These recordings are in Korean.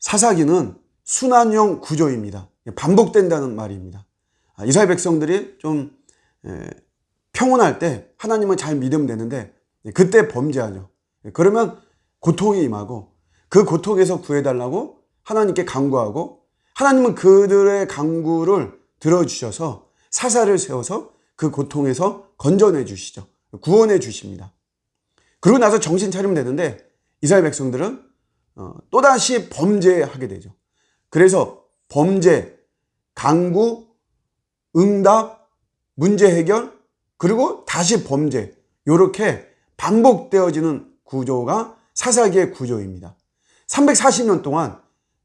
사사기는 순환형 구조입니다. 반복된다는 말입니다. 아, 이스라엘 백성들이 좀 에, 평온할 때 하나님을 잘 믿으면 되는데 그때 범죄하죠. 그러면 고통이 임하고 그 고통에서 구해달라고 하나님께 강구하고 하나님은 그들의 강구를 들어주셔서 사사를 세워서 그 고통에서 건져내 주시죠. 구원해 주십니다. 그러고 나서 정신 차리면 되는데 이스라엘 백성들은 어, 또다시 범죄하게 되죠. 그래서 범죄, 강구, 응답, 문제 해결, 그리고 다시 범죄, 이렇게 반복되어지는 구조가 사사기의 구조입니다. 340년 동안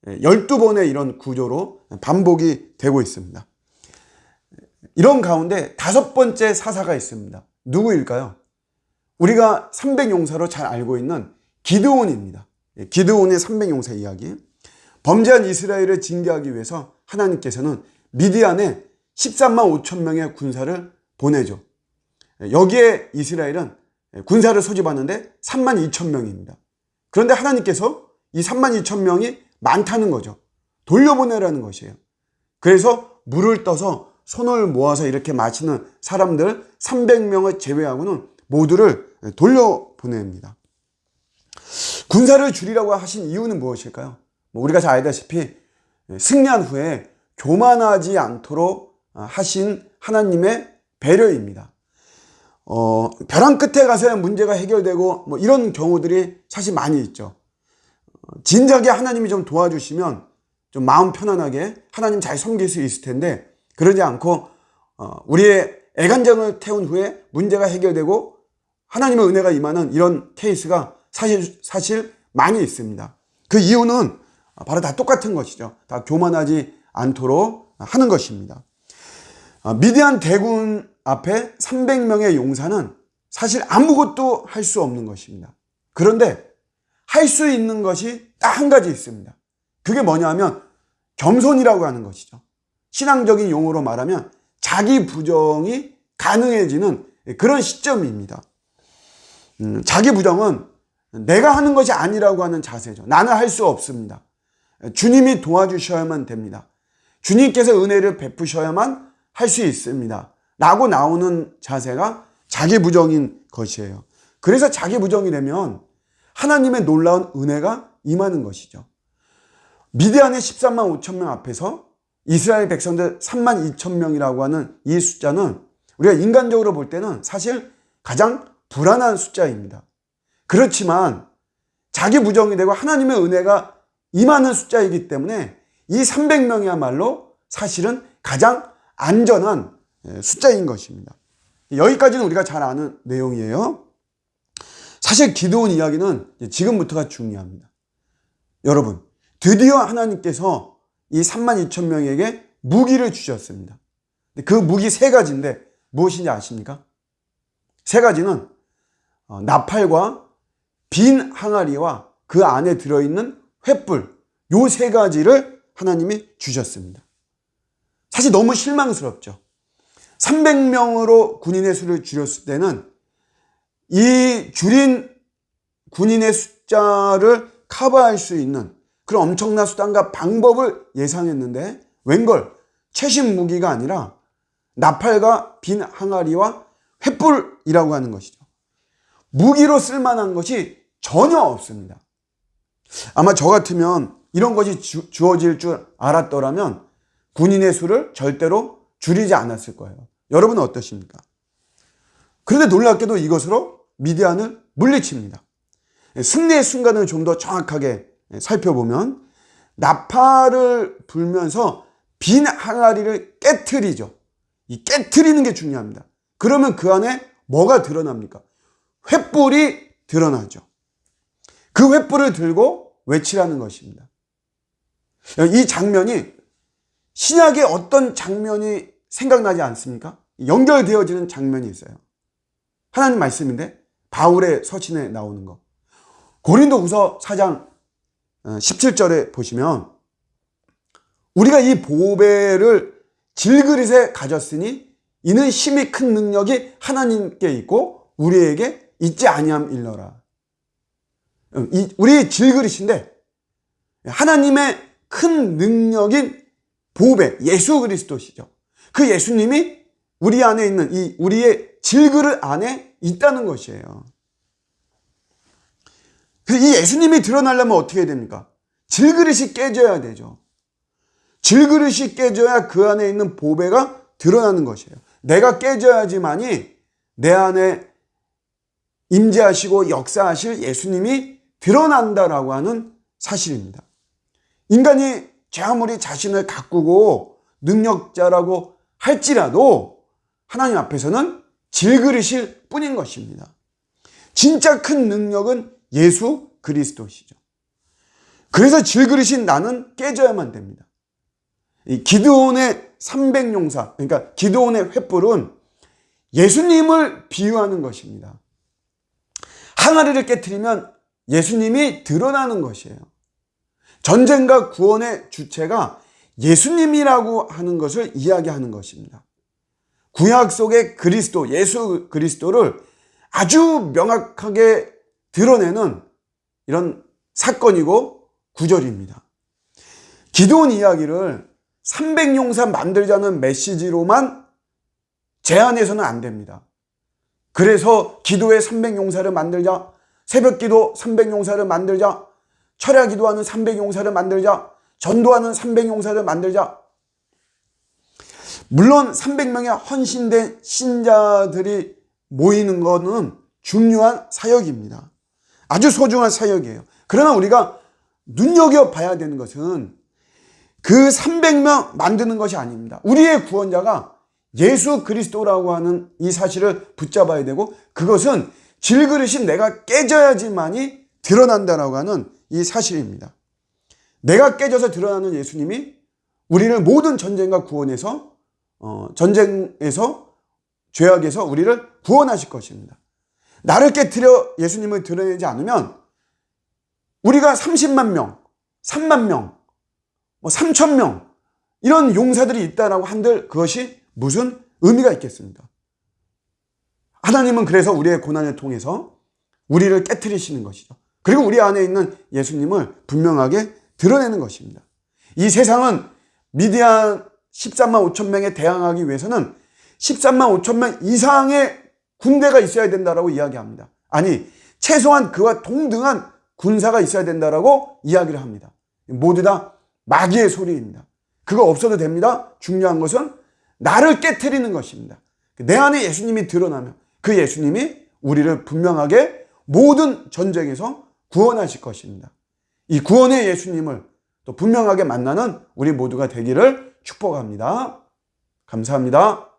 12번의 이런 구조로 반복이 되고 있습니다. 이런 가운데 다섯 번째 사사가 있습니다. 누구일까요? 우리가 300용사로 잘 알고 있는 기드온입니다. 예, 기드온의 300용사 이야기. 범죄한 이스라엘을 징계하기 위해서 하나님께서는 미디안에 13만 5천 명의 군사를 보내죠. 예, 여기에 이스라엘은 군사를 소집하는데 3만 2천 명입니다. 그런데 하나님께서 이 3만 2천 명이 많다는 거죠. 돌려보내라는 것이에요. 그래서 물을 떠서 손을 모아서 이렇게 마시는 사람들 300명을 제외하고는 모두를 돌려보냅니다. 군사를 줄이라고 하신 이유는 무엇일까요? 뭐 우리가 잘 알다시피 승리한 후에 교만하지 않도록 하신 하나님의 배려입니다. 어, 벼랑 끝에 가서야 문제가 해결되고 뭐 이런 경우들이 사실 많이 있죠. 진작에 하나님이 좀 도와주시면 좀 마음 편안하게 하나님 잘 섬길 수 있을 텐데 그러지 않고 어, 우리의 애간장을 태운 후에 문제가 해결되고 하나님의 은혜가 임하는 이런 케이스가 사실 사실 많이 있습니다. 그 이유는 바로 다 똑같은 것이죠. 다 교만하지 않도록 하는 것입니다. 어, 미디안 대군 앞에 300명의 용사는 사실 아무것도 할 수 없는 것입니다. 그런데 할 수 있는 것이 딱 한 가지 있습니다. 그게 뭐냐 하면 겸손이라고 하는 것이죠. 신앙적인 용어로 말하면 자기 부정이 가능해지는 그런 시점입니다. 음, 자기 부정은 내가 하는 것이 아니라고 하는 자세죠. 나는 할 수 없습니다. 주님이 도와주셔야만 됩니다. 주님께서 은혜를 베푸셔야만 할 수 있습니다. 라고 나오는 자세가 자기 부정인 것이에요. 그래서 자기 부정이 되면 하나님의 놀라운 은혜가 임하는 것이죠. 미디안의 13만 5천 명 앞에서 이스라엘 백성들 3만 2천 명이라고 하는 이 숫자는 우리가 인간적으로 볼 때는 사실 가장 불안한 숫자입니다. 그렇지만 자기 부정이 되고 하나님의 은혜가 임하는 숫자이기 때문에 이 300명이야말로 사실은 가장 안전한 숫자인 것입니다. 여기까지는 우리가 잘 아는 내용이에요. 사실 기도원 이야기는 지금부터가 중요합니다. 여러분, 드디어 하나님께서 이 3만 2천 명에게 무기를 주셨습니다. 그 무기 세 가지인데 무엇인지 아십니까? 세 가지는 어, 나팔과 빈 항아리와 그 안에 들어있는 횃불 요 세 가지를 하나님이 주셨습니다. 사실 너무 실망스럽죠. 300명으로 군인의 수를 줄였을 때는 이 줄인 군인의 숫자를 커버할 수 있는 그런 엄청난 수단과 방법을 예상했는데 웬걸 최신 무기가 아니라 나팔과 빈 항아리와 횃불이라고 하는 것이죠. 무기로 쓸만한 것이 전혀 없습니다. 아마 저 같으면 이런 것이 주, 주어질 줄 알았더라면 군인의 수를 절대로 줄이지 않았을 거예요. 여러분은 어떠십니까? 그런데 놀랍게도 이것으로 미디안을 물리칩니다. 승리의 순간을 좀 더 정확하게 살펴보면 나팔을 불면서 빈 항아리를 깨트리죠. 이 깨트리는 게 중요합니다. 그러면 그 안에 뭐가 드러납니까? 횃불이 드러나죠. 그 횃불을 들고 외치라는 것입니다. 이 장면이 신약의 어떤 장면이 생각나지 않습니까? 연결되어지는 장면이 있어요. 하나님 말씀인데 바울의 서신에 나오는 거. 고린도 후서 4장 17절에 보시면 우리가 이 보배를 질그릇에 가졌으니 이는 힘이 큰 능력이 하나님께 있고 우리에게 있지 아니함 일러라. 우리 질그릇인데 하나님의 큰 능력인 보배 예수 그리스도시죠. 그 예수님이 우리 안에 있는 이 우리의 질그릇 안에 있다는 것이에요. 이 예수님이 드러나려면 어떻게 해야 됩니까? 질그릇이 깨져야 되죠. 질그릇이 깨져야 그 안에 있는 보배가 드러나는 것이에요. 내가 깨져야지만이 내 안에 임재하시고 역사하실 예수님이 드러난다라고 하는 사실입니다. 인간이 제 아무리 자신을 가꾸고 능력자라고 할지라도 하나님 앞에서는 질그릇일 뿐인 것입니다. 진짜 큰 능력은 예수 그리스도시죠. 그래서 질그릇인 나는 깨져야만 됩니다. 이 기드온의 300용사, 그러니까 기드온의 횃불은 예수님을 비유하는 것입니다. 항아리를 깨뜨리면 예수님이 드러나는 것이에요. 전쟁과 구원의 주체가 예수님이라고 하는 것을 이야기하는 것입니다. 구약 속의 그리스도, 예수 그리스도를 아주 명확하게 드러내는 이런 사건이고 구절입니다. 기도원 이야기를 300용사 만들자는 메시지로만 제한해서는 안 됩니다. 그래서 기도의 300용사를 만들자, 새벽 기도 300용사를 만들자, 철야 기도하는 300용사를 만들자, 전도하는 300용사를 만들자. 물론 300명의 헌신된 신자들이 모이는 것은 중요한 사역입니다. 아주 소중한 사역이에요. 그러나 우리가 눈여겨봐야 되는 것은 그 300명 만드는 것이 아닙니다. 우리의 구원자가 예수 그리스도라고 하는 이 사실을 붙잡아야 되고 그것은 질그릇이 내가 깨져야지만이 드러난다라고 하는 이 사실입니다. 내가 깨져서 드러나는 예수님이 우리를 모든 전쟁과 구원에서 어, 전쟁에서 죄악에서 우리를 구원하실 것입니다. 나를 깨뜨려 예수님을 드러내지 않으면 우리가 30만 명, 3만 명, 뭐 3천 명 이런 용사들이 있다라고 한들 그것이 무슨 의미가 있겠습니까? 하나님은 그래서 우리의 고난을 통해서 우리를 깨뜨리시는 것이죠. 그리고 우리 안에 있는 예수님을 분명하게 드러내는 것입니다. 이 세상은 미디안 13만 5천 명에 대항하기 위해서는 13만 5천 명 이상의 군대가 있어야 된다라고 이야기합니다. 아니, 최소한 그와 동등한 군사가 있어야 된다라고 이야기를 합니다. 모두 다 마귀의 소리입니다. 그거 없어도 됩니다. 중요한 것은 나를 깨뜨리는 것입니다. 내 안에 예수님이 드러나면 그 예수님이 우리를 분명하게 모든 전쟁에서 구원하실 것입니다. 이 구원의 예수님을 또 분명하게 만나는 우리 모두가 되기를 축복합니다. 감사합니다.